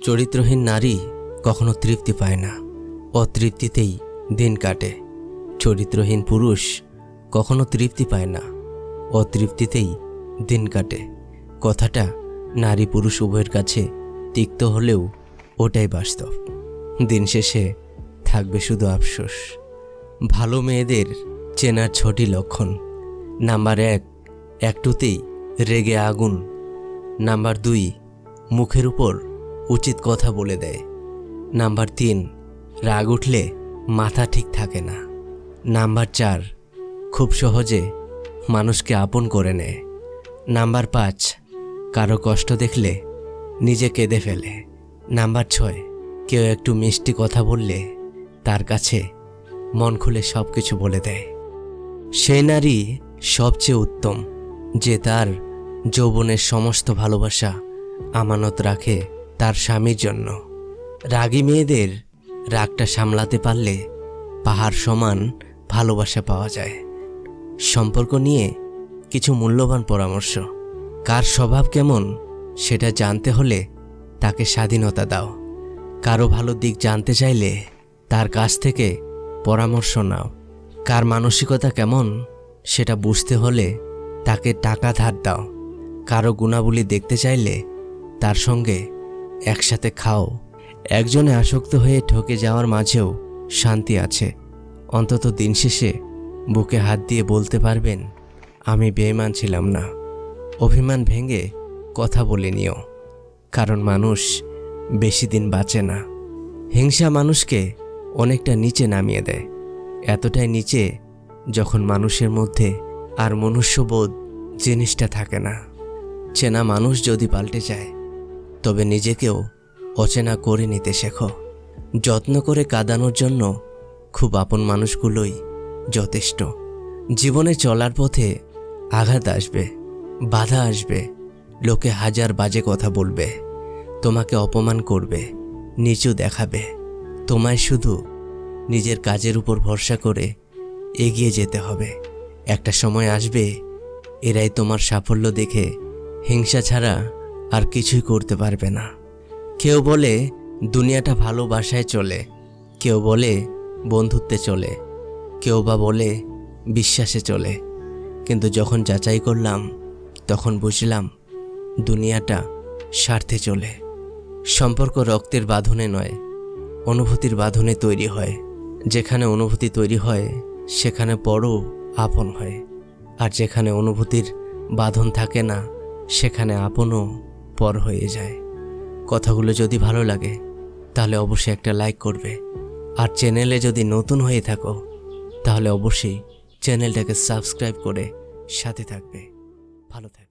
চরিত্রহীন নারী কখনো তৃপ্তি পায় না। অতৃপ্তিতেই দিন কাটে। চরিত্রহীন পুরুষ কখনো তৃপ্তি পায় না। অতৃপ্তিতেই দিন কাটে। কথাটা নারী পুরুষ উভয়ের কাছে তিক্ত হলেও ওটাই বাস্তব। দিন শেষে থাকবে শুধু আফসোস। ভালো মেয়েদের চেনার ছটি লক্ষণ। নাম্বার এক, একটুতেই রেগে আগুন। নাম্বার দুই, মুখের উপর উচিত কথা বলে দেয়। নাম্বার তিন, রাগ উঠলে মাথা ঠিক থাকে না। নাম্বার চার, খুব সহজে মানুষকে আপন করে নেয়। নাম্বার পাঁচ, কারও কষ্ট দেখলে নিজে কেঁদে ফেলে। নাম্বার ছয়, কেউ একটু মিষ্টি কথা বললে তার কাছে মন খুলে সব কিছু বলে দেয়। সেই নারী সবচেয়ে উত্তম, যে তার যৌবনের সমস্ত ভালোবাসা আমানত রাখে তার স্বামীর জন্য। রাগী মেয়েদের রাগটা সামলাতে পারলে পাহাড় সমান ভালোবাসা পাওয়া যায়। সম্পর্ক নিয়ে কিছু মূল্যবান পরামর্শ। কার স্বভাব কেমন সেটা জানতে হলে তাকে স্বাধীনতা দাও। কারও ভালো দিক জানতে চাইলে তার কাছ থেকে পরামর্শ নাও। কার মানসিকতা কেমন সেটা বুঝতে হলে তাকে টাকা ধার দাও। কারও গুণাবলী দেখতে চাইলে তার সঙ্গে একসাথে খাও। একজনে আসক্ত হয়ে ঠকে যাওয়ার মাঝেও শান্তি আছে। অন্তত দিন শেষে বুকে হাত দিয়ে বলতে পারবেন, আমি বেইমান ছিলাম না। অভিমান ভেঙে কথা বলে নিও। কারণ মানুষ বেশি দিন বাঁচে না। হিংসা মানুষকে অনেকটা নিচে নামিয়ে দেয়। এতটাই নিচে যখন মানুষের মধ্যে আর মনুষ্যবোধ জিনিসটা থাকে না। চেনা মানুষ যদি পাল্টে যায় তবে নিজেকেও অচেনা করে নিতে শেখো। যত্ন করে কাঁদানোর জন্য খুব আপন মানুষগুলোই যথেষ্ট। জীবনে চলার পথে আঘাত আসবে, বাধা আসবে, লোকে হাজার বাজে কথা বলবে, তোমাকে অপমান করবে, নিচু দেখাবে। তোমায় শুধু নিজের কাজের উপর ভরসা করে এগিয়ে যেতে হবে। একটা সময় আসবে, এরাই তোমার সাফল্য দেখে হিংসা ছাড়া আর কিছুই করতে পারবে না। কেউ বলে, দুনিয়াটা ভালোবাসায় চলে। কেউ বলে, বন্ধুত্বে চলে। কেউ বা বলে, বিশ্বাসে চলে। কিন্তু যখন যাচাই করলাম, তখন বুঝলাম, দুনিয়াটা স্বার্থে চলে। সম্পর্ক রক্তের বাঁধনে নয়, অনুভূতির বাঁধনে তৈরি হয়। যেখানে অনুভূতি তৈরি হয়, সেখানে পরও আপন হয়। আর যেখানে অনুভূতির বাঁধন থাকে না, সেখানে আপনও পর হয়ে যায়। কথাগুলো যদি ভালো লাগে, তাহলে অবশ্যই একটা লাইক করবে। আর চ্যানেলে যদি নতুন হয়ে থাকো, তাহলে অবশ্যই চ্যানেলটাকে সাবস্ক্রাইব করে সাথে থাকবে। ভালো থাকবে।